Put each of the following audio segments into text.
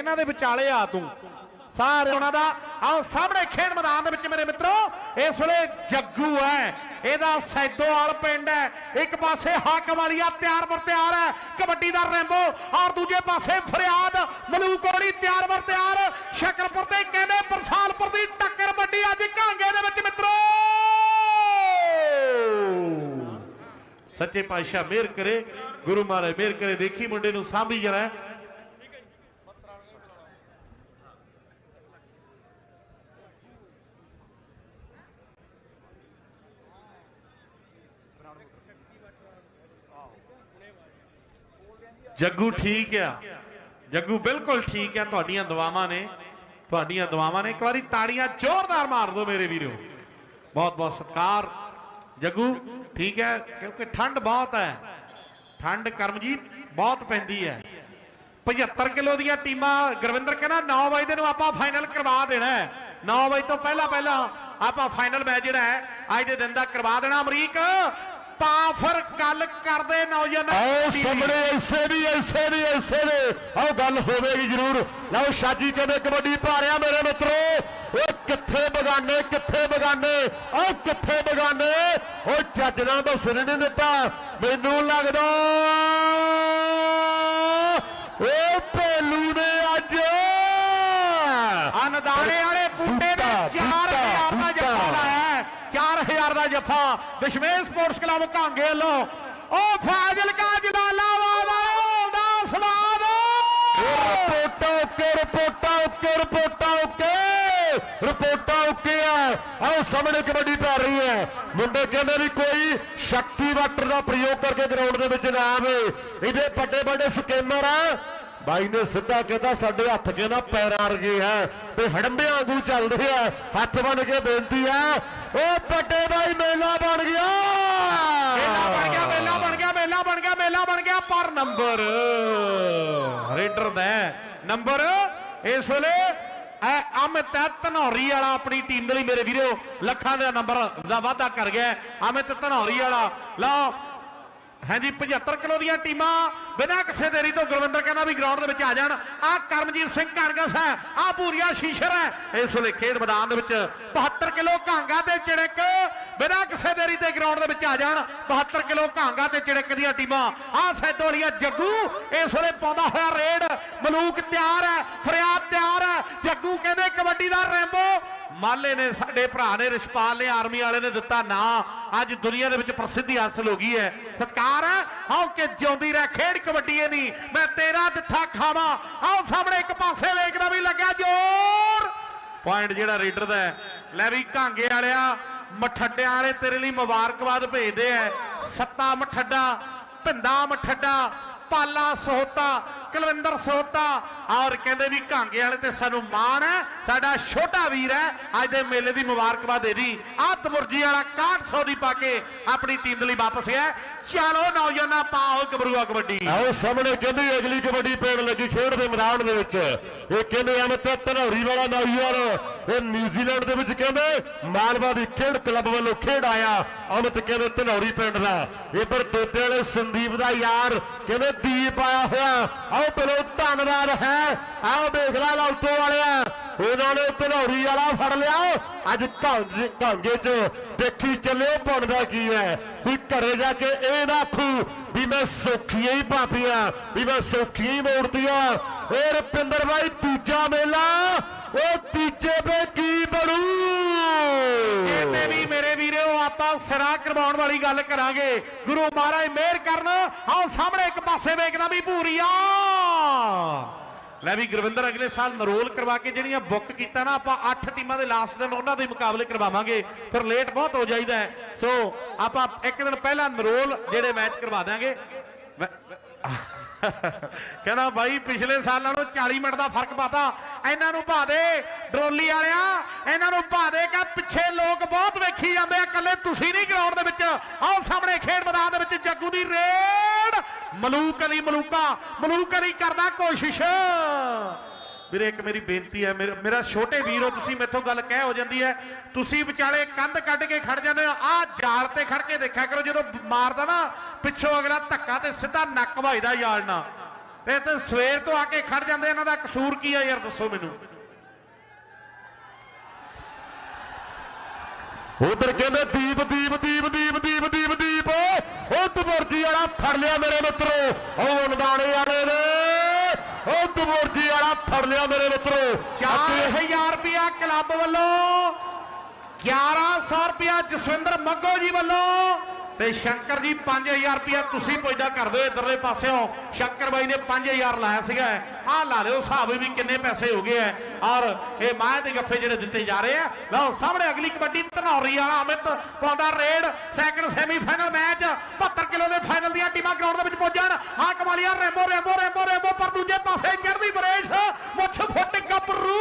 ਇਹਨਾਂ ਦੇ ਵਿਚਾਲੇ ਆ ਤੂੰ। ਸਾਰੇ ਉਹਨਾਂ ਦਾ ਆਓ ਸਾਹਮਣੇ ਖੇਡ ਮੈਦਾਨ ਦੇ ਵਿੱਚ ਮੇਰੇ ਮਿੱਤਰੋ, ਇਸ ਵੇਲੇ ਜੱਗੂ ਹੈ। ਇਹਦਾ ਸੈਦੋਵਾਲ ਪਿੰਡ ਹੈ। ਇੱਕ ਪਾਸੇ ਹਾਕਮ ਵਾਲੀਆ ਤਿਆਰ ਬਰ ਤਿਆਰ ਹੈ। ਕਬੱਡੀ ਦਾ ਰੈਂਬੋ ਔਰ ਦੂਜੇ ਪਾਸੇ ਫਰਿਆਦ ਮਲੂਕੋੜੀ ਤਿਆਰ ਬਰ ਤਿਆਰ। ਸ਼ਕਰਪੁਰ ਤੇ ਕਹਿੰਦੇ ਪਰਸਾਲਪੁਰ ਦੀ ਟੱਕਰ ਵੱਡੀ ਅੱਜ ਘਾਂਗੇ ਦੇ ਵਿੱਚ ਮਿੱਤਰੋ। ਸੱਚੇ ਪਾਤਸ਼ਾਹ ਮਿਹਰ ਕਰੇ, ਗੁਰੂ ਮਹਾਰਾਜ ਮਿਹਰ ਕਰੇ। ਦੇਖੀ ਮੁੰਡੇ ਨੂੰ ਸਾਂਭੀ ਜਰਾ। ਜੱਗੂ ਠੀਕ ਆ। ਜੱਗੂ ਬਿਲਕੁਲ ਠੀਕ ਆ। ਤੁਹਾਡੀਆਂ ਦੁਆਵਾਂ ਨੇ, ਤੁਹਾਡੀਆਂ ਦੁਆਵਾਂ ਨੇ। ਇੱਕ ਵਾਰੀ ਤਾੜੀਆਂ ਜ਼ੋਰਦਾਰ ਮਾਰ ਦਿਓ ਮੇਰੇ ਵੀਰੋ। ਬਹੁਤ ਬਹੁਤ ਸਤਿਕਾਰ। ਜੱਗੂ ਠੀਕ ਹੈ, ਕਿਉਂਕਿ ਠੰਡ ਬਹੁਤ ਹੈ। ਠੰਡ ਕਰਮਜੀਤ ਬਹੁਤ ਪੈਂਦੀ ਹੈ। 75 ਕਿਲੋ ਦੀਆਂ ਟੀਮਾਂ, ਗੁਰਵਿੰਦਰ ਕਹਿੰਦਾ 9 ਵਜੇ ਦੇ ਨੂੰ ਆਪਾਂ ਫਾਈਨਲ ਕਰਵਾ ਦੇਣਾ ਹੈ। 9 ਵਜੇ ਤੋਂ ਪਹਿਲਾਂ ਪਹਿਲਾਂ ਆਪਾਂ ਫਾਈਨਲ ਮੈਚ ਜਿਹੜਾ ਹੈ, ਅੱਜ ਦੇ ਦਿਨ ਦਾ ਕਰਵਾ ਦੇਣਾ ਅਮਰੀਕ। ਤਾਂ ਫਿਰ ਗੱਲ ਕਰਦੇ ਨੌਜਵਾਨਾਂ ਆਓ। ਸਾਹਮਣੇ ਐਸੇ ਵੀ ਐਸੇ ਵੀ ਐਸੇ ਨੇ ਆਓ ਗੱਲ ਹੋਵੇਗੀ ਜ਼ਰੂਰ ਲਓ ਸ਼ਾਜੀ ਕਹਿੰਦੇ ਕਬੱਡੀ ਪਾ ਮੇਰੇ ਮਿੱਤਰੋ ਓ ਕਿੱਥੇ ਬਗਾਨੇ ਕਿੱਥੇ ਬਗਾਨੇ ਓ ਕਿੱਥੇ ਬਗਾਨੇ ਓ ਚੱਜਣਾ ਦਾ ਸਿਰ ਨਹੀਂ ਦਿੱਤਾ ਮੈਨੂੰ ਲੱਗਦਾ ਓ ਭੇਲੂ ਨੇ ਅੱਜ ਅਨਦਾਣੇ ਵਾਲੇ ਬੂਟੇ ਨੇ ਬੂਟਾ, 4000 ਦਾ ਬੂਟਾ। ਜੱਫਾ ਲਾਇਆ ਹੈ। 4000 ਦਾ ਜੱਫਾ ਦਸ਼ਮੇਸ਼ ਸਪੋਰਟਸ ਕਲੱਬ ਕਾਂਗੇ ਵੱਲੋਂ। ਉਹ ਫਾਜ਼ਿਲਕਾ ਜਲਾਲਾਬਾਦ ਵਾਲੇ ਦਾ ਸਵਾਦ। ਰਿਪੋਰਟਾਂ ਓਕੇ ਰਿਪੋਰਟਾਂ ਓਕੇ ਰਿਪੋਰਟਾਂ ਓਕੇ। ਰਿਪੋਰਟਾਂ ਓਕੇ ਆ। ਆਓ ਸਾਹਮਣੇ ਕਬੱਡੀ ਪੈ ਰਹੀ ਹੈ। ਮੁੰਡੇ ਕਹਿੰਦੇ ਵੀ ਕੋਈ ਸ਼ਕਤੀ ਵਾਟਰ ਦਾ ਪ੍ਰਯੋਗ ਕਰਕੇ ਗਰਾਊਂਡ ਦੇ ਵਿੱਚ ਨਾ ਆਵੇ। ਇਹਦੇ ਵੱਡੇ ਵੱਡੇ ਸਕੇਮਰ ਆ। ਬਾਈ ਨੇ ਸਿੱਧਾ ਕਹਿੰਦਾ, ਸਾਡੇ ਹੱਥ ਕਹਿੰਦਾ ਪੈਰਾਂ ਵਰਗੇ ਆ, ਤੇ ਹੜੰਬਿਆਂ ਵਾਂਗੂ ਚੱਲਦੇ ਆ। ਹੱਥ ਬਣ ਕੇ ਬੇਨਤੀ ਆ ਉਹ ਵੱਡੇ ਬਾਈ, ਮੇਲਾ ਬਣ ਗਿਆ। ਮੇਲਾ ਬਣ ਗਿਆ, ਮੇਲਾ ਬਣ ਗਿਆ, ਮੇਲਾ ਬਣ ਗਿਆ, ਮੇਲਾ ਬਣ ਗਿਆ, ਪਰ ਨੰਬਰ। ਰੇਡਰ ਦਾ ਨੰਬਰ ਇਸ ਵੇਲੇ, ਐ ਅਮਿਤ ਧਨੌਰੀ ਵਾਲਾ ਆਪਣੀ ਟੀਮ ਦੇ ਲਈ ਮੇਰੇ ਵੀਰੋ, ਲੱਖਾਂ ਦਾ ਨੰਬਰ ਦਾ ਵਾਅਦਾ ਕਰ ਗਿਆ। ਅਮਿਤ ਧਨੌਰੀ ਵਾਲਾ, ਲਓ, ਹਾਂਜੀ 75 ਕਿਲੋ ਦੀਆਂ ਟੀਮਾਂ ਬਿਨਾਂ ਕਿਸੇ ਦੇਰੀ ਤੋਂ ਗੁਰਵਿੰਦਰ ਕਹਿੰਦਾ ਵੀ ਗਰਾਊਂਡ ਦੇ ਵਿੱਚ ਆ ਜਾਣ। ਆ ਕਰਮਜੀਤ ਸਿੰਘ ਕਾਂਗਸ ਹੈ ਆ ਪੂਰੀਆ ਸ਼ੀਸ਼ਰ ਹੈ। ਇਸ ਵੇਲੇ ਖੇਡ ਮੈਦਾਨ ਦੇ ਵਿੱਚ 72 ਕਿਲੋ ਕਾਂਗਾ ਤੇ ਚਿੜਕ ਬਿਨਾਂ ਕਿਸੇ ਦੇਰੀ ਤੇ ਗਰਾਊਂਡ ਦੇ ਵਿੱਚ ਆ ਜਾਣ। 72 ਕਿਲੋ ਕਾਂਗਾ ਤੇ ਚਿੜਕ ਦੀਆਂ ਟੀਮਾਂ। ਆ ਸੈਦੋਲੀਆ ਜੱਗੂ। ਇਸ ਵੇਲੇ ਪਾਉਂਦਾ ਹੋਇਆ ਰੇਡ। ਮਲੂਕ ਤਿਆਰ ਹੈ, ਫਰਿਆਦ ਤਿਆਰ ਹੈ। ਜੱਗੂ ਕਹਿੰਦੇ ਕਬੱਡੀ ਦਾ ਰੈਂਬੋ। ਮਾਲੇ ਨੇ, ਸਾਡੇ ਭਰਾ ਨੇ, ਰਿਸ਼ਪਾਲ ਨੇ, ਆਰਮੀ ਵਾਲੇ ਨੇ ਦਿੱਤਾ ਨਾਂ। ਅੱਜ ਦੁਨੀਆ ਦੇ ਵਿੱਚ ਪ੍ਰਸਿੱਧੀ ਹਾਸਲ ਹੋ ਗਈ ਹੈ। ਸਤਕਾਰ ਹੈ ਆਓ ਕਿ ਜਿਉਂਦੀ ਰਹਿ ਖੇਡ ਕਬੱਡੀ ਇਹ ਨਹੀਂ, ਮੈਂ ਤੇਰਾ ਦਿੱਥਾ ਖਾਵਾਂ ਆਓ ਸਾਹਮਣੇ ਇੱਕ ਪਾਸੇ ਵੇਖਦਾ ਵੀ ਲੱਗਿਆ ਜ਼ੋਰ ਪੁਆਇੰਟ ਜਿਹੜਾ ਰੇਡਰ ਦਾ ਹੈ। ਲੈ ਵੀ ਘਾਂਗੇ ਵਾਲਿਆ, ਮਠੱਡਿਆਂ ਵਾਲੇ ਤੇਰੇ ਲਈ ਮੁਬਾਰਕਬਾਦ ਭੇਜਦੇ ਐ ਸੱਤਾ ਮਠੱਡਾ ਭਿੰਦਾ ਮਠੱਡਾ ਪਾਲਾ ਸੋਹਤਾ ਕੁਲਵਿੰਦਰ ਸੋਹਤਾ ਔਰ ਕਹਿੰਦੇ ਵੀ ਘਾਂਗੇ ਵਾਲੇ ਤੇ ਸਾਨੂੰ ਮਾਣ ਹੈ, ਸਾਡਾ ਛੋਟਾ ਵੀਰ ਹੈ, ਅੱਜ ਦੇ ਮੇਲੇ ਦੀ ਮੁਬਾਰਕਬਾਦ ਦੇ ਦੀ। ਆਹ ਵਾਲਾ 6100 ਦੀ ਪਾ ਕੇ ਆਪਣੀ ਟੀਮ ਦੇ ਲਈ ਵਾਪਸ ਗਿਆ ਚਲੋ ਨੌਜਵਾਨਾਂ, ਪਾਓ ਗਬਰੂਆ ਕਬੱਡੀ। ਆਓ ਸਾਹਮਣੇ ਕਹਿੰਦੇ ਅਗਲੀ ਕਬੱਡੀ ਪੈਣ ਲੱਗੀ ਖੇਡ ਦੇ ਮੈਦਾਨ ਦੇ ਵਿੱਚ। ਇਹ ਕਹਿੰਦੇ ਅਮਿਤ ਧਨੌਰੀ ਵਾਲਾ ਨੌਜਵਾਨ, ਇਹ ਨਿਊਜ਼ੀਲੈਂਡ ਦੇ ਵਿੱਚ ਕਹਿੰਦੇ ਮਾਲਵਾ ਦੀ ਖੇਡ ਕਲੱਬ ਵੱਲੋਂ ਖੇਡ ਆਇਆ। ਅਮਿਤ ਕਹਿੰਦੇ ਧਨੌਰੀ ਪਿੰਡ ਦਾ। ਇਧਰ ਦੋਤੇ ਵਾਲੇ ਸੰਦੀਪ ਦਾ ਯਾਰ, ਕਹਿੰਦੇ ਦੀਪ ਆਇਆ ਹੋਇਆ। ਆਓ ਪਹਿਲਾਂ ਧੰਨਵਾਦ ਹੈ। ਆਓ ਦੇਖ ਲੈ ਲੌਟੋ ਵਾਲਿਆ। ਉਹਨਾਂ ਨੇ ਧਨੌਰੀ ਵਾਲਾ ਫੜ ਲਿਆ। ਅੱਜ ਭਾਂਜੇ ਚ ਦੇਖੀ ਚੱਲਿਓ ਬਣਦਾ ਕੀ ਹੈ। ਵੀ ਘਰੇ ਜਾ ਕੇ ਇਹ ਨਾ ਆਖੂ ਵੀ ਮੈਂ ਸੌਖੀਆਂ ਹੀ ਪਾਪੀਆਂ, ਵੀ ਮੈਂ ਸੌਖੀਆਂ ਹੀ ਮੋੜਦੀਆਂ ਇਹ ਰਪਿੰਦਰ ਬਾਈ ਦੂਜਾ ਮੇਲਾ। ਉਹ ਤੀਜੇ ਤੇ ਸਿਰਾ ਵਾਲੀ ਗੱਲ ਕਰਾਂਗੇ। ਗੁਰੂ ਮਹਾਰਾਜ ਮਿਹਰ ਕਰਨ, ਆਓ ਸਾਹਮਣੇ ਇੱਕ ਪਾਸੇ ਵੇਖਦਾ ਵੀ ਭੂਰੀਆ। ਲੈ ਵੀ ਗੁਰਵਿੰਦਰ, ਅਗਲੇ ਸਾਲ ਨਰੋਲ ਕਰਵਾ ਕੇ ਜਿਹੜੀਆਂ ਬੁੱਕ ਕੀਤਾ ਨਾ, ਆਪਾਂ 8 ਟੀਮਾਂ ਦੇ ਲਾਸਟ ਦਿਨ ਉਹਨਾਂ ਦੇ ਮੁਕਾਬਲੇ ਕਰਵਾਵਾਂਗੇ। ਫਿਰ ਲੇਟ ਬਹੁਤ ਹੋ ਜਾਈਦਾ ਸੋ ਆਪਾਂ ਇੱਕ ਦਿਨ ਪਹਿਲਾਂ ਨਰੋਲ ਜਿਹੜੇ ਮੈਚ ਕਰਵਾ ਦਾਂਗੇ ਕਹਿੰਦਾ ਬਾਈ, ਪਿਛਲੇ ਸਾਲਾਂ ਨਾਲੋਂ 40 ਮਿੰਟ ਦਾ ਫ਼ਰਕ ਪਾਤਾ। ਇਹਨਾਂ ਨੂੰ ਭਾ ਦੇ ਡਰੋਲੀ ਵਾਲਿਆ, ਇਹਨਾਂ ਨੂੰ ਭਾ ਦੇ ਕਿ ਪਿੱਛੇ ਲੋਕ ਬਹੁਤ ਵੇਖੀ ਜਾਂਦੇ ਆ, ਇਕੱਲੇ ਤੁਸੀਂ ਨਹੀਂ ਗਰਾਊਂਡ ਦੇ ਵਿੱਚ। ਆਓ ਸਾਹਮਣੇ ਖੇਡ ਮੈਦਾਨ ਦੇ ਵਿੱਚ ਜੱਗੂ ਦੀ ਰੇਡ। ਮਲੂਕ ਅਲੀ ਮਲੂਕਾ, ਮਲੂਕ ਅਲੀ ਕਰਦਾ ਕੋਸ਼ਿਸ਼। ਵੀਰੇ, ਇੱਕ ਮੇਰੀ ਬੇਨਤੀ ਹੈ, ਮੇਰਾ ਮੇਰਾ ਛੋਟੇ ਵੀਰੋ, ਤੁਸੀਂ ਮੈਥੋਂ ਗੱਲ ਕਹਿ ਹੋ ਜਾਂਦੀ ਹੈ, ਤੁਸੀਂ ਵਿਚਾਲੇ ਕੰਧ ਕੱਢ ਕੇ ਖੜ ਜਾਂਦੇ ਹੋ, ਆਹ ਜਾਲ ਤੇ ਖੜ ਕੇ ਦੇਖਿਆ ਕਰੋ, ਜਦੋਂ ਮਾਰਦਾ ਨਾ, ਪਿੱਛੋਂ ਅਗਲਾ ਧੱਕਾ ਤੇ ਸਿੱਧਾ ਨੱਕ ਵੱਜਦਾ ਯਾਲ ਨਾਲ। ਤੇ ਤੇ ਸਵੇਰ ਤੋਂ ਆ ਕੇ ਖੜ ਜਾਂਦੇ, ਇਹਨਾਂ ਦਾ ਕਸੂਰ ਕੀ ਆ ਯਾਰ, ਦੱਸੋ ਮੈਨੂੰ। ਉਧਰ ਕਹਿੰਦੇ, ਦੀਪ ਦੀਪ ਦੀਪ ਦੀਪ ਦੀਪ ਦੀਪ ਦੀਪ। ਉਹ ਤਬਰਜੀ ਵਾਲਾ ਫੜ ਲਿਆ ਮੇਰੇ ਮਿੱਤਰੋ। ਉਹ ਅਨਦਾਣੇ ਵਾਲੇ ਨੇ। ਉਹ ਤਬਰਜੀ ਵਾਲਾ ਫੜ ਲਿਆ ਮੇਰੇ ਮਿੱਤਰੋ। 4000 ਰੁਪਿਆ ਕਲੱਬ ਵੱਲੋਂ 1100 ਰੁਪਿਆ ਜਸਵਿੰਦਰ ਮੱਗੋ ਜੀ ਵੱਲੋਂ ਤੇ ਸ਼ੰਕਰ ਜੀ 5000 ਰੁਪਿਆ ਤੁਸੀਂ ਪੁੱਜਦਾ ਕਰ ਦਿਓ ਇਧਰਲੇ ਪਾਸਿਓਂ। ਸ਼ੰਕਰ ਬਾਈ ਨੇ 5000 ਲਾਇਆ ਸੀਗਾ। ਆਹ ਲਾ ਲਿਓ, ਹਿਸਾਬ ਵੀ ਕਿੰਨੇ ਪੈਸੇ ਹੋ ਗਏ ਆ। ਔਰ ਇਹ ਮਾਹ ਦੇ ਗੱਫੇ ਜਿਹੜੇ ਦਿੱਤੇ ਜਾ ਰਹੇ ਆ। ਲਓ, ਸਾਹਮਣੇ ਅਗਲੀ ਕਬੱਡੀ ਧਨੌਰੀ ਵਾਲਾ ਅਮਿਤ ਪਾਉਂਦਾ raid second semifinal match 72 kilo ਦੇ ਫਾਈਨਲ ਦੀਆਂ ਟੀਮਾਂ ਗਰਾਊਂਡ ਦੇ ਵਿੱਚ ਪਹੁੰਚਣ ਆ Kamalia Rambo Rambo Rambo Rambo, ਪਰ ਦੂਜੇ ਪਾਸੇ ਚੜ੍ਹਦੀ ਬਰੇਸ਼, ਮੁੱਛ ਫੁੱਟ ਗੱਭਰੂ।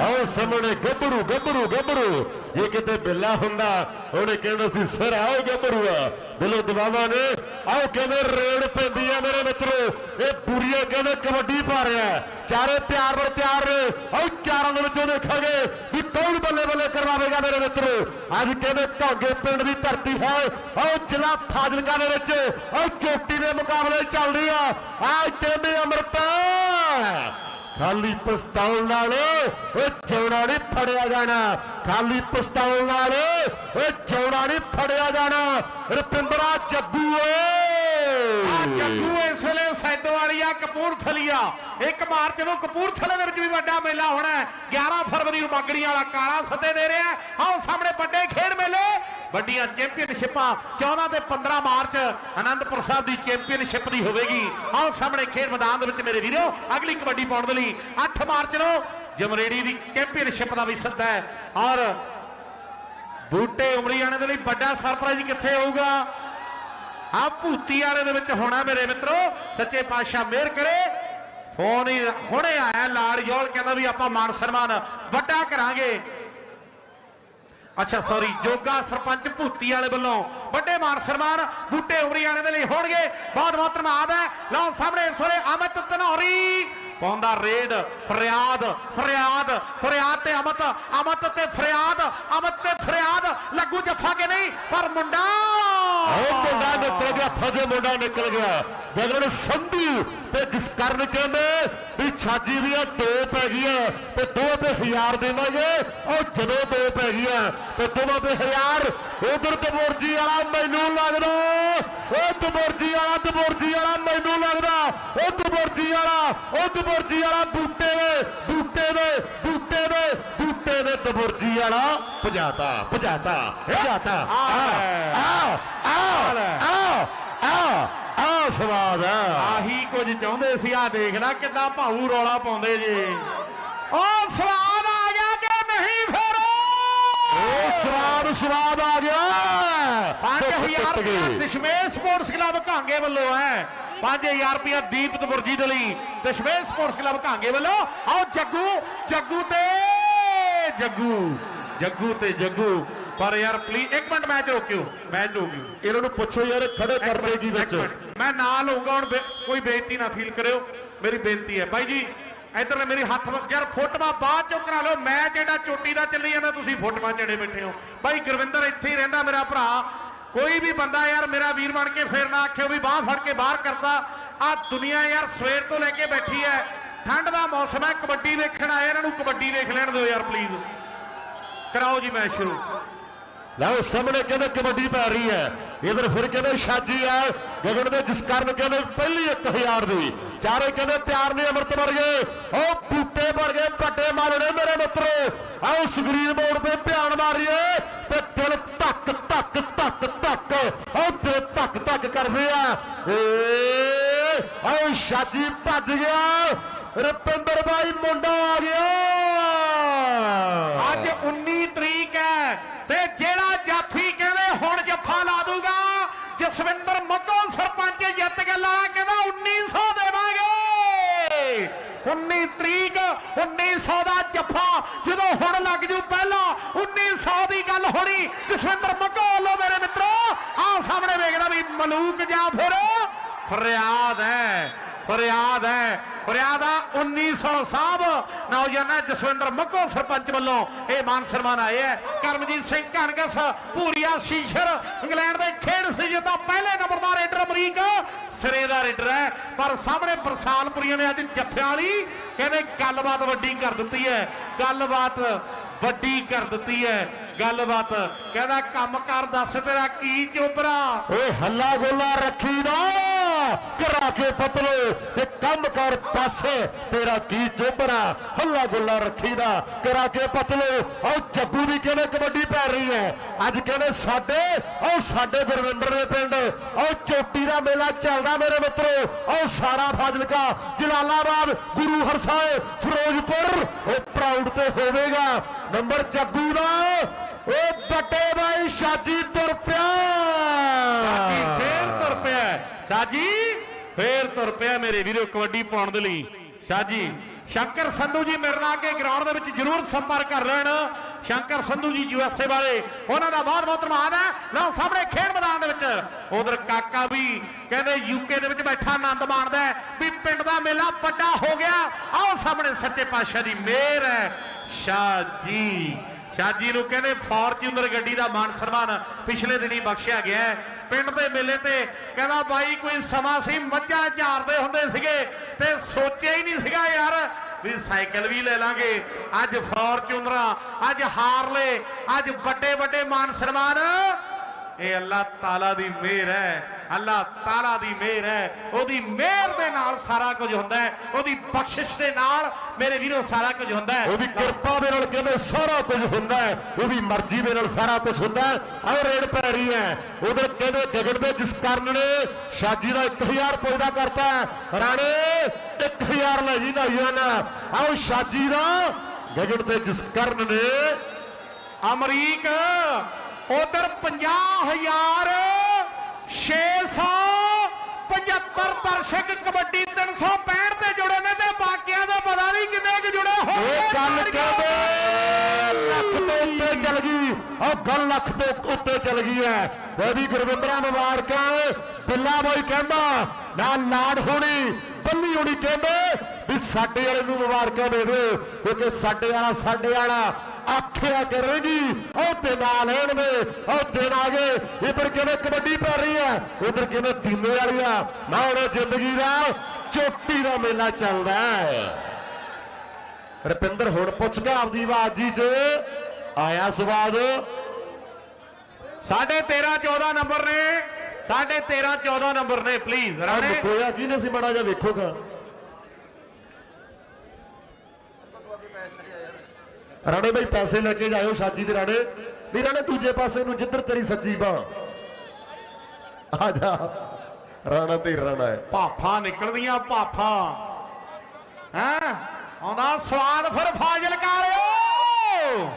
ਆਓ ਸਾਹਮਣੇ ਗੱਭਰੂ ਗੱਭਰੂ ਗੱਭਰੂ। ਜੇ ਕਿਤੇ ਬਿੱਲਾ ਹੁੰਦਾ, ਉਹਨੇ ਕਹਿਣਾ ਸੀ, ਸਰ, ਆਓ ਗੱਭਰੂਆ ਦਿਲੋਂ ਦਬਾਵਾ ਨੇ, ਆਓ ਕਹਿੰਦੇ ਰੇਡ ਪੈਂਦੀ ਆ ਮੇਰੇ ਮਿੱਤਰੋ। ਇਹ ਪੂਰੀਆ ਕਹਿੰਦੇ ਕਬੱਡੀ ਪਾ ਰਿਹਾ ਚਾਰੇ ਪਿਆਰ ਵਰ ਪਿਆਰ ਨੇ। ਆਓ ਚਾਰਾਂ ਦੇ ਵਿੱਚੋਂ ਦੇਖਾਂਗੇ ਵੀ ਕੌਣ ਬੱਲੇ ਬੱਲੇ ਕਰਵਾਵੇਗਾ ਮੇਰੇ ਮਿੱਤਰੋ। ਅੱਜ ਕਹਿੰਦੇ ਢਾਂਗੇ ਪਿੰਡ ਦੀ ਧਰਤੀ ਹੈ। ਆਓ ਜ਼ਿਲ੍ਹਾ ਫਾਜ਼ਿਲਕਾ ਦੇ ਵਿੱਚ। ਆਓ ਚੋਟੀ ਦੇ ਮੁਕਾਬਲੇ ਚੱਲਦੇ ਆ। ਆ ਕਹਿੰਦੇ ਅਮਰਤਾ ਖਾਲੀ ਪਿਸਤੌਲ ਨਾਲ ਉਹ ਚੌੜਾ ਨਹੀਂ ਫੜਿਆ ਜਾਣਾ। ਖਾਲੀ ਪਿਸਤੌਲ ਨਾਲ ਉਹ ਚੌੜਾ ਨਹੀਂ ਫੜਿਆ ਜਾਣਾ। ਰਪਿੰਦਰਾ ਜੱਗੂ ਆ ਓਏ ਜੱਗੂ ਇਸ ਵੇਲੇ ਸੈਦੋਵਾਲੀਆ ਕਪੂਰਥਲੀਆ। 1 ਮਾਰਚ ਨੂੰ ਕਪੂਰਥਲੇ ਦੇ ਵਿੱਚ ਵੀ ਵੱਡਾ ਮੇਲਾ ਹੋਣਾ ਹੈ। 11 ਫਰਵਰੀ ਨੂੰ ਬਾਗੜੀਆਂ ਵਾਲਾ ਕਾਲਾ ਸੱਦੇ ਦੇ ਰਿਹਾ ਆਓ ਸਾਹਮਣੇ ਵੱਡੇ ਖੇਡ ਮੇਲੇ। ਵੱਡੀਆਂ ਚੈਂਪੀਅਨਸ਼ਿਪਾਂ 14 ਤੇ 15 ਮਾਰਚ ਆਨੰਦਪੁਰ ਸਾਹਿਬ ਦੀ ਚੈਂਪੀਅਨਸ਼ਿਪ ਦੀ ਹੋਵੇਗੀ। ਆਓ ਸਾਹਮਣੇ ਖੇਡ ਮੈਦਾਨ ਦੇ ਵਿੱਚ ਮੇਰੇ ਵੀਰੋ, ਅਗਲੀ ਕਬੱਡੀ ਪਾਉਣ ਦੇ ਲਈ 8 ਮਾਰਚ ਨੂੰ ਜਮਰੇੜੀ ਦੀ ਚੈਂਪੀਅਨਸ਼ਿਪ ਦਾ ਵੀ ਸੱਦਾ ਹੈ। ਔਰ ਬੂਟੇ ਉਮਰੀਆਣੇ ਦੇ ਲਈ ਵੱਡਾ ਸਰਪ੍ਰਾਈਜ਼ ਕਿੱਥੇ ਹੋਊਗਾ? ਆ ਭੂਤੀ ਵਾਲੇ ਦੇ ਵਿੱਚ ਹੋਣਾ ਮੇਰੇ ਮਿੱਤਰੋ, ਸੱਚੇ ਪਾਤਸ਼ਾਹ ਮਿਹਰ ਕਰੇ। ਫੋਨ ਹੀ ਹੁਣੇ ਆਇਆ ਲਾਲ ਜੋਲ, ਕਹਿੰਦਾ ਵੀ ਆਪਾਂ ਮਾਨ ਸਨਮਾਨ ਵੱਡਾ ਕਰਾਂਗੇ। ਅੱਛਾ ਸੌਰੀ ਜੋਗਾ ਸਰਪੰਚ ਭੂਤੀ ਵਾਲੇ ਵੱਲੋਂ। ਵੱਡੇ ਮਾਨ ਸਨਮਾਨ ਬੂਟੇ ਉਮਰੀ ਵਾਲੇ ਦੇ ਲਈ ਹੋਣਗੇ। ਬਹੁਤ ਬਹੁਤ ਧੰਨਵਾਦ ਹੈ। ਲਓ, ਸਾਹਮਣੇ ਸੋਰੇ ਅਮਿਤ ਧਨੌਰੀ ਪਾਉਂਦਾ ਰੇਡ, ਫਰਿਆਦ ਫਰਿਆਦ ਫਰਿਆਦ ਤੇ ਅਮਿਤ ਅਮਿਤ ਤੇ ਫਰਿਆਦ, ਅਮਿਤ ਤੇ ਫਰਿਆਦ। ਲੱਗੂ ਜੱਫਾ ਕੇ ਨਹੀਂ? ਪਰ ਮੁੰਡਾ ਉਹ ਮੁੰਡਾ ਨਿਕਲ ਗਿਆ ਫਜੇ ਮੁੰਡਾ ਨਿਕਲ ਗਿਆ। ਗਗਨ ਸੰਧੂ ਤੇ ਜਿਸ ਕਾਰਨ ਕਹਿੰਦੇ ਵੀ ਛਾਜੀ ਦੀਆਂ ਦੋ ਪੈ ਗਈਆਂ, ਤੇ ਦੋ ਤੇ ਹਜ਼ਾਰ ਦੇਵਾਂਗੇ, ਉਹ ਜਦੋਂ ਦੋ ਪੈ ਗਈਆਂ, ਤੇ ਦੋਵਾਂ ਤੇ ਹਜ਼ਾਰ, ਉਧਰ ਦਬੋਰਜੀ ਵਾਲਾ ਮੈਨੂੰ ਲੱਗਦਾ ਉਹ ਦਬੋਰਜੀ ਵਾਲਾ ਦਬੋਰਜੀ ਵਾਲਾ ਮੈਨੂੰ ਲੱਗਦਾ ਉਹ ਦਬੋਰਜੀ ਵਾਲਾ ਉਹ ਦਬੋਰਜੀ ਵਾਲਾ ਬੂਟੇ ਦੇ ਬੂਟੇ ਦੇ ਬੂਟੇ ਦੇ ਬੂਟੇ ਦੇ ਦਬੋਰਜੀ ਵਾਲਾ ਭਜਾਤਾ ਭਜਾਤਾ ਭਜਾਤਾ। ਆ ਆ ਆ ਆ ਆ ਆ ਸਵਾਦ ਆ। ਆਹੀ ਕੁਝ ਚਾਹੁੰਦੇ ਸੀ ਆ ਦੇਖ ਲੈ ਕਿੱਦਾਂ ਭਾਊ ਰੌਲਾ ਪਾਉਂਦੇ ਜੇ। ਉਹ ਸਵਾਦ ਆ ਗਿਆ ਕਿ ਨਹੀਂ ਫਿਰ? ਉਹ ਸਵਾਦ ਸਵਾਦ ਆ ਗਿਆ। 5000 ਟੁੱਟ ਰੁਪਇਆ ਗਈ। ਦਸ਼ਮੇਸ਼ ਸਪੋਰਟਸ ਕਲੱਬ ਕਾਂਗੇ ਵੱਲੋਂ ਹੈ। 5000 ਰੁਪਇਆ ਦੀਪਤ ਬੁਰਜੀ ਦੇ ਲਈ ਦਸ਼ਮੇਸ਼ ਸਪੋਰਟਸ ਕਲੱਬ ਕਾਂਗੇ ਵੱਲੋਂ। ਆਓ ਜੱਗੂ ਜੱਗੂ ਤੇ ਜੱਗੂ ਜੱਗੂ ਤੇ ਜੱਗੂ। ਪਰ ਯਾਰ ਪਲੀਜ਼ ਇੱਕ ਮਿੰਟ ਮੈਚ ਰੋਕਿਓ ਮੈਚ ਰੋਕਿਓ। ਇਹਨਾਂ ਨੂੰ ਪੁੱਛੋ ਯਾਰ ਖੜੇ ਕਰਦੇ ਕੀ ਵਿੱਚ? ਮੈਂ ਨਾਂ ਲਊਂਗਾ ਹੁਣ ਕੋਈ ਬੇਇੱਜ਼ਤੀ ਨਾ ਫੀਲ ਕਰਿਓ। ਮੇਰੀ ਬੇਨਤੀ ਹੈ। ਬਾਈ ਜੀ ਇਧਰ ਨੇ ਮੇਰੀ ਹੱਥ ਯਾਰ ਫੋਟੋਆਂ ਬਾਅਦ ਚੋਂ ਕਰਾ ਲਓ। ਮੈਚ ਜਿਹੜਾ ਚੋਟੀ ਦਾ ਚੱਲੀ ਜਾਂਦਾ ਤੁਸੀਂ ਫੋਟੋਆਂ ਚੜੇ ਬੈਠੇ ਹੋ। ਬਾਈ ਗੁਰਵਿੰਦਰ ਇੱਥੇ ਹੀ ਰਹਿੰਦਾ ਮੇਰਾ ਭਰਾ। ਕੋਈ ਵੀ ਬੰਦਾ ਯਾਰ ਮੇਰਾ ਵੀਰ ਬਣ ਕੇ ਫੇਰ ਨਾ ਆਖਿਓ ਵੀ ਬਾਹ ਫੜ ਕੇ ਬਾਹਰ ਕਰਦਾ ਆ ਦੁਨੀਆ ਯਾਰ ਸਵੇਰ ਤੋਂ ਲੈ ਕੇ ਬੈਠੀ ਹੈ। ਠੰਡ ਦਾ ਮੌਸਮ ਹੈ, ਕਬੱਡੀ ਵੇਖਣ ਆਏ, ਇਹਨਾਂ ਨੂੰ ਕਬੱਡੀ ਵੇਖ ਲੈਣ ਦਿਓ ਯਾਰ ਪਲੀਜ਼ ਕਰਾਓ ਜੀ ਮੈਚ ਸ਼ੁਰੂ। ਲਓ, ਸਾਹਮਣੇ ਕਹਿੰਦੇ ਕਬੱਡੀ ਪੈ ਰਹੀ ਹੈ। ਇਧਰ ਫਿਰ ਕਹਿੰਦੇ ਛਾਜੀ ਆ ਗਗਨ ਦੇ ਜਿਸ ਕਾਰਨ ਕਹਿੰਦੇ ਪਹਿਲੀ 1000 ਦੀ। ਚਾਰੇ ਕਹਿੰਦੇ ਪਿਆਰ ਨੇ, ਅਮਰਤ ਵਰਗੇ ਉਹ ਬੂਟੇ ਗਏ ਪੱਟੇ ਮਾਰਨੇ ਮੇਰੇ ਮਿੱਤਰੋ। ਆਓ ਸਕਰੀਨ ਬੋਰਡ ਤੇ ਧਿਆਨ ਮਾਰੀਏ ਤੇ ਦਿਲ ਧੱਕ ਧੱਕ ਧੱਕ ਧੱਕ। ਉਹ ਦਿਲ ਧੱਕ ਧੱਕ ਕਰਦੇ ਆ। ਏ, ਆਓ, ਸ਼ਾਜੀ ਭੱਜ ਗਿਆ। ਰਪਿੰਦਰ ਬਾਈ ਮੁੰਡਾ ਆ ਗਿਆ। ਅੱਜ 19 ਤਰੀਕ ਹੈ ਤੇ ਜਿਹੜਾ ਜਾਫੀ ਕਹਿੰਦੇ ਹੁਣ ਜੱਫਾ ਲਾ ਦੂਗਾ, ਜਸਵਿੰਦਰ ਮੱਗੋ ਸਰਪੰਚ ਜਿੱਤ ਕੇ ਲਾਲਾ ਕਹਿੰਦਾ 1900 ਦੇਵਾਂਗੇ। 19 ਤਰੀਕ 1900 ਦਾ ਜੱਫਾ ਜਦੋਂ ਹੁਣ ਲੱਗ ਜੂ ਪਹਿਲਾਂ 1900 ਦੀ ਗੱਲ ਹੋਣੀ। ਜਸਵਿੰਦਰ ਮੱਧੋ ਵੱਲੋਂ ਮੇਰੇ ਮਿੱਤਰੋ, ਆਹ ਸਾਹਮਣੇ ਵੇਖਦਾ ਵੀ ਮਲੂਕ ਜਾਂ ਫਿਰ ਫਰਿਆਦ ਹੈ ਫਰਿਆਦ ਹੈ। 1900 ਸਾਹਿਬ, ਨੌਜਵਾਨ ਜਸਵਿੰਦਰ ਮੱਕੋ ਸਰਪੰਚ ਵੱਲੋਂ ਇਹ ਮਾਨ ਸਨਮਾਨ ਆਏ ਹੈ। ਕਰਮਜੀਤ ਸਿੰਘ ਕਨਗਸ ਪੂਰੀਆ ਸ਼ੀਸ਼ਰ, ਇੰਗਲੈਂਡ ਦੇ ਖੇਡ ਸੀ ਜਿੱਦਾਂ ਪਹਿਲੇ ਨੰਬਰ ਦਾ ਰੇਡਰ ਅਮਰੀਕ, ਸਿਰੇ ਦਾ ਰੇਡਰ ਹੈ। ਪਰ ਸਾਹਮਣੇ ਪ੍ਰਸਾਲਪੁਰੀਆਂ ਨੇ ਅੱਜ ਜੱਫਿਆਂ ਵਾਲੀ ਕਹਿੰਦੇ ਗੱਲਬਾਤ ਵੱਡੀ ਕਰ ਦਿੱਤੀ ਹੈ। ਗੱਲਬਾਤ ਵੱਡੀ ਕਰ ਦਿੱਤੀ ਹੈ। ਗੱਲਬਾਤ ਕਹਿੰਦਾ ਕੰਮ ਕਰ ਦੱਸ ਤੇਰਾ ਕੀ ਚੋਬਰਾ ਓਏ ਹੱਲਾ ਗੋਲਾ ਰੱਖੀ ਦਾ ਕਰਾ ਕੇ ਪਤਲੋ ਤੇ ਕੰਮ ਕਰ ਦੱਸ ਤੇਰਾ ਕੀ ਚੋਬਰਾ ਹੱਲਾ ਗੋਲਾ ਰੱਖੀ ਕਰਾ ਕੇ ਪਤਲੋ। ਉਹ ਜੱਗੂ ਦੀ ਕਹਿੰਦੇ ਕਬੱਡੀ ਪੈ ਰਹੀ ਹੈ। ਅੱਜ ਕਹਿੰਦੇ ਸਾਡੇ ਉਹ ਸਾਡੇ ਗੁਰਵਿੰਦਰ ਦੇ ਪਿੰਡ। ਉਹ ਚੋਟੀ ਦਾ ਮੇਲਾ ਚੱਲਦਾ ਮੇਰੇ ਮਿੱਤਰੋ। ਉਹ ਸਾਰਾ ਫਾਜ਼ਿਲਕਾ, ਜਲਾਲਾਬਾਦ, ਗੁਰੂ ਹਰਸਾਏ ਫਿਰੋਜ਼ਪੁਰ ਉਹ ਪ੍ਰਾਊਡ ਤੇ ਹੋਵੇਗਾ। ਨੰਬਰ ਜੱਗੂ ਦਾ ਉਹ ਬੱਟੇ ਬਾਈ ਸ਼ਾਦੀ ਤੁਰ ਪਿਆ। ਸਾਜੀ, ਫੇਰ ਤੁਰ ਪਿਆ ਮੇਰੇ ਵੀਰੋ ਕਬੱਡੀ ਪਾਉਣ ਦੇ ਲਈ। ਸਾਜੀ, ਸ਼ੰਕਰ ਸੰਧੂ ਜੀ ਮੇਰੇ ਨਾਲ ਕੇ ਗਰਾਊਂਡ ਦੇ ਵਿੱਚ ਜਰੂਰ ਸੰਪਰਕ ਕਰ ਲੈਣ। ਸ਼ੰਕਰ ਸੰਧੂ ਜੀ ਯੂਐਸਏ ਵਾਲੇ, ਉਹਨਾਂ ਦਾ ਬਹੁਤ ਬਹੁਤ ਧੰਨਵਾਦ ਹੈ। ਲਓ ਸਾਹਮਣੇ ਖੇਡ ਮੈਦਾਨ ਦੇ ਵਿੱਚ। ਉਧਰ ਕਾਕਾ ਵੀ ਕਹਿੰਦੇ ਯੂਕੇ ਦੇ ਵਿੱਚ ਬੈਠਾ, ਆਨੰਦ ਮਾਣਦਾ ਵੀ ਪਿੰਡ ਦਾ ਮੇਲਾ ਵੱਡਾ ਹੋ ਗਿਆ। ਆਓ ਸਾਹਮਣੇ ਸੱਚੇ ਪਾਤਸ਼ਾਹ ਦੀ ਮਿਹਰ ਹੈ। ਸ਼ਾਹ ਜੀ ਸ਼ਾਜੀ ਨੂੰ ਕਹਿੰਦੇ, ਫੋਰਚੂਨਰ ਗੱਡੀ ਦਾ ਮਾਨ ਸਨਮਾਨ ਪਿਛਲੇ ਦਿਨੀ ਬਖਸ਼ਿਆ ਗਿਆ ਪਿੰਡ ਦੇ ਮੇਲੇ ਤੇ ਕਹਿੰਦਾ ਬਾਈ, ਕੋਈ ਸਮਾਂ ਸੀ, ਮੱਝਾਂ ਝਾਰਦੇ ਹੁੰਦੇ ਸੀਗੇ ਤੇ ਸੋਚਿਆ ਹੀ ਨਹੀਂ ਸੀਗਾ ਯਾਰ ਵੀ ਸਾਈਕਲ ਵੀ ਲੈ ਲਾਂਗੇ। ਅੱਜ ਫੋਰਚੂਨਰਾਂ, ਅੱਜ ਹਾਰਲੇ, ਅੱਜ ਵੱਡੇ ਵੱਡੇ ਮਾਨ ਸਨਮਾਨ ਇਹ ਅੱਲਾਹ ਤਾਲਾ ਦੀ ਮਿਹਰ ਹੈ, ਅੱਲਾਹ ਤਾਲਾ ਦੀ ਮਿਹਰ ਹੈ। ਉਹਦੀ ਮਿਹਰ ਦੇ ਨਾਲ ਸਾਰਾ ਕੁਝ ਹੁੰਦਾ ਹੈ। ਉਹਦੀ ਬਖਸ਼ਿਸ਼ ਦੇ ਨਾਲ ਮੇਰੇ ਵੀਰੋ ਸਾਰਾ ਕੁਝ ਹੁੰਦਾ ਹੈ। ਉਹਦੀ ਕਿਰਪਾ ਦੇ ਨਾਲ ਕਹਿੰਦੇ ਸਾਰਾ ਕੁਝ ਹੁੰਦਾ ਹੈ। ਉਹਦੀ ਮਰਜ਼ੀ ਦੇ ਨਾਲ ਸਾਰਾ ਕੁਝ ਹੁੰਦਾ ਹੈ। ਆਹ ਰੇਡ ਪੈ ਰਹੀ ਹੈ। ਉਧਰ ਕਹਿੰਦੇ ਗਗਨ ਦੇ ਜਿਸ ਕਰਨ ਨੇ ਸ਼ਾਜੀ ਦਾ 1000 ਰੁਪਏ ਦਾ ਕਰਤਾ ਹੈ। ਰਾਣੇ 1000 ਲੈ ਜੀ ਨੌਜਵਾਨ ਆਓ ਸ਼ਾਜੀ ਦਾ ਗਗਨ ਦੇ ਜਿਸ ਕਰਨ ਨੇ ਅਮਰੀਕ ਉਧਰ 50000 675 ਦਰਸ਼ਕ ਕਬੱਡੀ 365 ਤੇ ਜੁੜੇ ਨੇ ਤੇ ਬਾਕੀਆਂ ਦਾ ਪਤਾ ਨਹੀਂ ਕਿੰਨੇ ਕੁ ਜੁੜੇ ਹੋਣਗੇ। ਇਹ ਗੱਲ ਕਹਿੰਦੇ ਲੱਖ ਤੋਂ ਉੱਤੇ ਚੱਲ ਗਈ। ਉਹ ਗੱਲ ਲੱਖ ਤੋਂ ਉੱਤੇ ਚੱਲ ਗਈ ਹੈ। ਉਹਦੀ ਗੁਰਵਿੰਦਰਾ ਮੁਬਾਰਕਾਂ ਬਿੱਲਾ ਬੋਈ ਕਹਿੰਦਾ ਨਾ ਲਾੜ ਹੋਣੀ ਬੱਲੀ ਹੋਣੀ ਕਹਿੰਦੇ ਵੀ ਸਾਡੇ ਵਾਲੇ ਨੂੰ ਮੁਬਾਰਕਾਂ ਦੇ ਦਿਓ ਕਿਉਂਕਿ ਸਾਡੇ ਵਾਲਾ ਸਾਡੇ ਵਾਲਾ ਆਖਿਆ ਕਰੇਗੀ ਉਹ ਤੇ ਨਾਲ ਲੈਣ ਦੇ ਉਹ ਤੇ ਆ ਗਏ। ਇਧਰ ਕਿਵੇਂ ਕਬੱਡੀ ਪੈ ਰਹੀ ਹੈ ਉਧਰ ਕਿਵੇਂ ਟੀਮੇ ਵਾਲੀ ਆ? ਨਾ ਹੁਣ ਜ਼ਿੰਦਗੀ ਦਾ ਚੋਟੀ ਦਾ ਮੇਲਾ ਚੱਲਦਾ ਹੈ। ਰਪਿੰਦਰ ਹੁਣ ਪੁੱਛ ਕੇ ਆਪਦੀ ਆਵਾਜ਼ ਜੀ 'ਚ। ਆਇਆ ਸਵਾਦ। ਸਾਢੇ 13 14 ਨੰਬਰ ਨੇ। ਸਾਢੇ 13 14 ਨੰਬਰ ਨੇ ਪਲੀਜ਼ ਰਾਣੇ। ਕੋਇਆ ਕਿਹਨੇ ਸੀ ਮੜਾ ਜਾ ਵੇਖੋਗਾ ਰਾਣੇ ਭਾਈ ਪੈਸੇ ਲੈ ਕੇ ਜਾਇਓ ਸਾਜੀ ਦੇ ਰਾਣੇ। ਵੀ ਰਾਣੇ ਦੂਜੇ ਪਾਸੇ ਨੂੰ ਜਿੱਧਰ ਤੇਰੀ ਸੱਜੀ ਬਾਹ। ਆ ਜਾ। ਰਾਣਾ ਤੇ ਰਾਣਾ ਹੈ। ਭਾਫਾਂ ਨਿਕਲਦੀਆਂ ਭਾਫਾਂ। ਹੈ? ਆਉਂਦਾ ਸਵਾਦ ਫਿਰ ਫਾਜ਼ਿਲ ਕਰਿਓ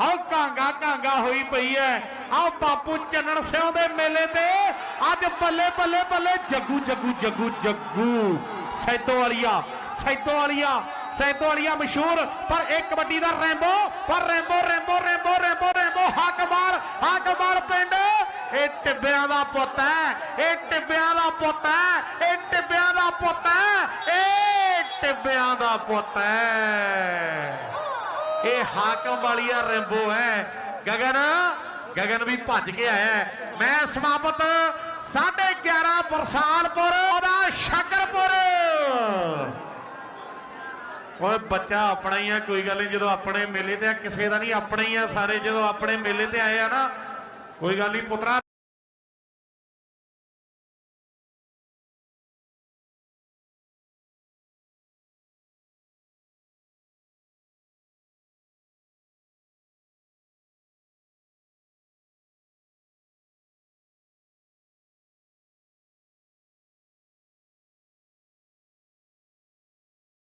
ਆਓ ਕਾਂਗਾ ਕਾਂਗਾ ਹੋਈ ਪਈ ਐ। ਆਓ ਬਾਪੂ ਚੰਨਣ ਸਿਉ ਦੇ ਮੇਲੇ ਤੇ ਅੱਜ ਬੱਲੇ ਬੱਲੇ ਬੱਲੇ ਜੱਗੂ ਜੱਗੂ ਜੱਗੂ ਜੱਗੂ। ਸੈਤੋ ਵਾਲੀਆ ਸੈਤੋ ਵਾਲੀਆ। ਸੈਦੋ ਵਾਲੀਆ ਮਸ਼ਹੂਰ, ਪਰ ਇਹ ਕਬੱਡੀ ਦਾ ਰੈਂਬੋ, ਪਰ Rambo Rambo Rambo Rambo Rambo Hakmal Hakmal ਪਿੰਡ। ਇਹ ਟਿੱਬਿਆਂ ਦਾ ਪੁੱਤ ਹੈ, ਇਹ ਟਿੱਬਿਆਂ ਦਾ ਪੁੱਤ ਹੈ, ਇਹ ਟਿੱਬਿਆਂ ਦਾ ਪੁੱਤ ਹੈ, ਇਹ ਟਿੱਬਿਆਂ ਦਾ ਪੁੱਤ ਹੈ। ਇਹ ਹਾਕਮ ਵਾਲੀਆ ਰੈਂਬੋ ਹੈ। ਗਗਨ ਗਗਨ ਵੀ ਭੱਜ ਕੇ ਆਇਆ ਹੈ। ਮੈਂ ਸਮਾਪਤ 11.5 ਬਰਸਾਲਪੁਰ, ਉਹਦਾ ਸ਼ਕਰਪੁਰ। ਓਏ ਬੱਚਾ ਆਪਣਾ ਹੀ ਆ, ਕੋਈ ਗੱਲ ਨਹੀਂ, ਜਦੋਂ ਆਪਣੇ ਮੇਲੇ ਤੇ ਆ, ਕਿਸੇ ਦਾ ਨਹੀਂ, ਆਪਣਾ ਹੀ ਆ ਸਾਰੇ, ਜਦੋਂ ਆਪਣੇ ਮੇਲੇ ਤੇ ਆਏ ਆ ਨਾ, ਕੋਈ ਗੱਲ ਨਹੀਂ, ਪੁੱਤਰਾ।